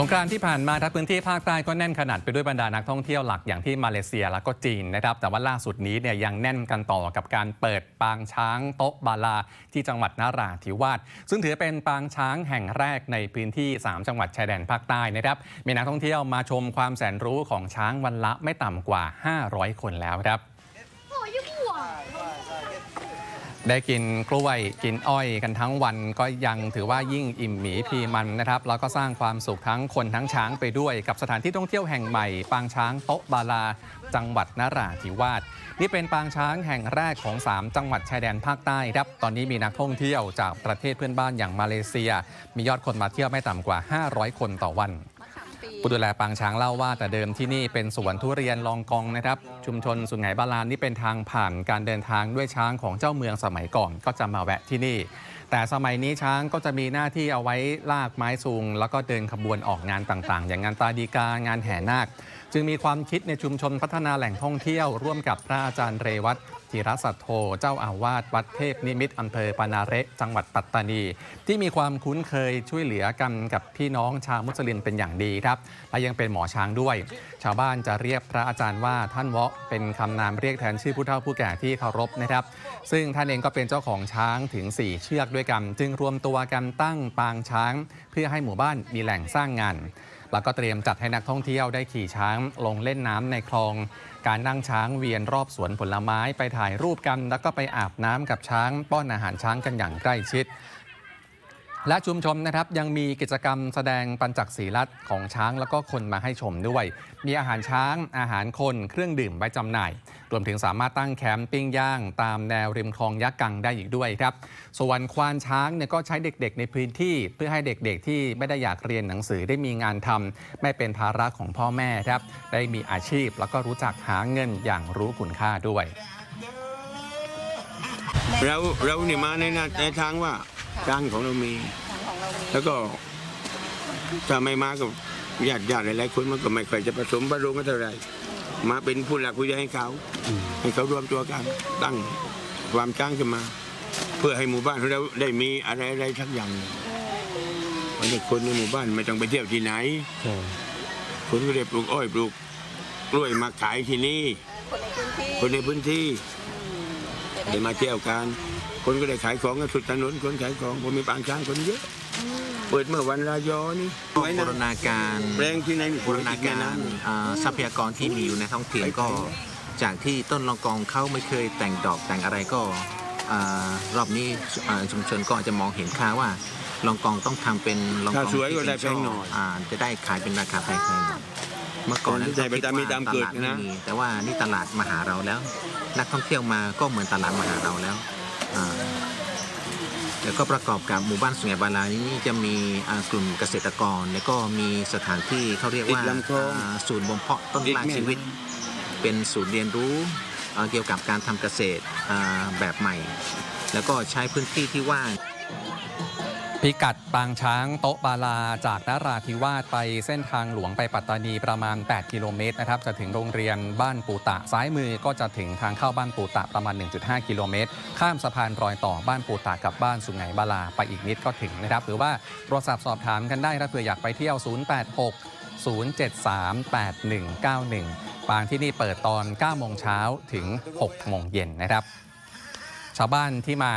สงกรานที่ผ่านมาทักพื้นที่ภาคใต้ก็แน่นขนาดไปด้วยบรรดานักท่องเที่ยวหลักอย่างที่มาเลเซียแล้วก็จีนนะครับ แต่ว่าล่าสุดนี้เนี่ยยังแน่นกันต่อกับการเปิดปางช้างโต๊ะบาลาที่จังหวัดนราธิวาสซึ่งถือเป็นปางช้างแห่งแรกในพื้นที่ 3 จังหวัดชายแดนภาคใต้นะครับ มีนักท่องเที่ยวมาชมความแสนรู้ของช้างวันละไม่ต่ำกว่า 500 คนแล้วครับ โอ้ยหัว ได้กินกล้วยกินอ้อยกันทั้งวันก็ยังถือว่ายิ่งอิ่มหมีพีมันนะครับแล้วก็สร้างความสุขทั้งคนทั้งช้างไปด้วย กับสถานที่ท่องเที่ยวแห่งใหม่ ปางช้างโต๊ะบาลา จังหวัดนราธิวาสนี่เป็นปางช้างแห่งแรกของ 3 จังหวัดชายแดนภาคใต้ครับตอนนี้มีนักท่องเที่ยวจากประเทศเพื่อนบ้านอย่างมาเลเซีย มียอดคนมาเที่ยวไม่ต่ำกว่า 500 คนต่อวัน ผู้ดูแลปางช้างเล่าว่าแต่เดิมที่นี่เป็นสวนทุเรียนลองกองนะครับ ชุมชนสุไหงบาลานนี่เป็นทางผ่านการเดินทางด้วยช้างของเจ้าเมืองสมัยก่อนก็จะมาแวะที่นี่ แต่สมัยนี้ช้างก็จะมีหน้าที่เอาไว้ลากไม้สูง แล้วก็เดินขบวนออกงานต่างๆ อย่างงานตาดีกางานแห่นาค จึงมีความคิดในชุมชนพัฒนาแหล่งท่องเที่ยวร่วมกับพระอาจารย์เรวัต ธีรสัตโธเจ้าอาวาสวัดเทพนิมิตอำเภอปานาเระจังหวัดปัตตานี ที่มีความคุ้นเคยช่วยเหลือกันกับพี่น้องชาวมุสลิมเป็นอย่างดีครับ และยังเป็นหมอช้างด้วย ชาวบ้านจะเรียกพระอาจารย์ว่าท่านเวาะเป็นคำนามเรียกแทนชื่อผู้เฒ่าผู้แก่ที่เคารพนะครับ ซึ่งท่านเองก็เป็นเจ้าของช้างถึง 4 เชือกด้วยกัน จึงรวมตัวกันตั้งปางช้าง เพื่อให้หมู่บ้านมีแหล่งสร้างงาน แล้วก็เตรียมจัดให้นักท่องเที่ยวได้ขี่ช้างลงเล่นน้ำในคลอง การนั่งช้างเวียนรอบสวนผลไม้ไปถ่ายรูปกัน แล้วก็ไปอาบน้ำกับช้างป้อนอาหารช้างกันอย่างใกล้ชิดและชุมชนนะครับยังมีกิจกรรมแสดงปัญจักศีลัดของช้างแล้วก็คนมาให้ชมด้วย มีอาหารช้างอาหารคนเครื่องดื่มไว้จำหน่าย รวมถึงสามารถตั้งแคมป์ปิ้งย่างตามแนวริมคลองยักษ์กังได้อีกด้วยครับ ส่วนควานช้างเนี่ยก็ใช้เด็กๆ ในพื้นที่ เพื่อให้เด็กๆ ที่ไม่ได้อยากเรียนหนังสือได้มีงานทำไม่เป็นภาระของพ่อแม่ครับ ได้มีอาชีพแล้วก็รู้จักหาเงินอย่างรู้คุณค่าด้วย เราเราเนี่ยมาในหน้าในทางว่าจ้างของเรามี แล้วก็ถ้าไม่มากับญาติญาติหลายๆคนมันก็ไม่ค่อยจะผสมผสมกันเท่าไหร่ มาเป็นผู้หลักผู้ใหญ่ให้เขา ให้เขารวมตัวกันตั้งความจ้างขึ้นมา เพื่อให้หมู่บ้านของเราได้มีอะไรอะไรทักอย่างวันนี้คนในหมู่บ้านไม่ต้องไปเที่ยวที่ไหนคนก็ได้ปลูกอ้อยปลูกกล้วยมาขายที่นี่ คนในพื้นที่คนในพื้นที่ได้มาเที่ยวกัน คนก็ได้ขายของกันสุดถนนคนขายของผมมีปางช้างคนเยอะ เปิดเมื่อวันรายอนี่ไว้บูนะรณาการแปลงที่ไหนนี่บูรณาการอ่าทรัพยากรที่มีอยู่ในท้องถิ่นก็ จากที่ต้นลองกองเขาไม่เคยแต่งดอกแต่งอะไรก็อ่ารอบนี้อ่าชุมชนก็อาจจะมองเห็นค่าว่าลองกองต้องทำเป็นลองกถ้าองสวยก็ได้ที่แพเป็งนหน่อยช่าจะได้ขายเป็นราคาแพงๆหน่อยเมื่อก่อนนั้นใจไปตามมีตามเกิดตลาไม่นะมีแต่ว่านี่ตลาดมาหาเราแล้ว นักท่องเที่ยวมาก็เหมือนตลาดมาหาเราแล้วอ่า แล้วก็ประกอบกับหมู่บ้านสุไหงบาลานี้จะมีอ่ากลุ่มเกษตรกร แล้วก็มีสถานที่เขาเรียกว่าติดลำคลองอ่าศูนย์บ่มเพาะต้นติดกล้าแม่ชีวิตน้เป็นศูนย์เรียนรู้อ่าเกี่ยวกับการทำเกษตรอ่าแบบใหม่ แล้วก็ใช้พื้นที่ที่ว่าง พิกัดปางช้างโต๊ะบาลาจากนราธิวาสไปเส้นทางหลวงไปปัตตานีประมาณ 8 กิโลเมตรนะครับจะถึงโรงเรียนบ้านปูตะซ้ายมือก็จะถึงทางเข้าบ้านปูตะประมาณ 1.5 กิโลเมตร ข้ามสะพานรอยต่อบ้านปูตะกับบ้านสุไหงบาลาไปอีกนิดก็ถึงนะครับ หรือว่าโทรศัพท์สอบถามกันได้ถ้าเผื่ออยากไปเที่ยว 086 073 8191 ปางที่นี่เปิดตอน 9 โมงเช้าถึง 6 โมงเย็นนะครับ ชาวบ้านที่มา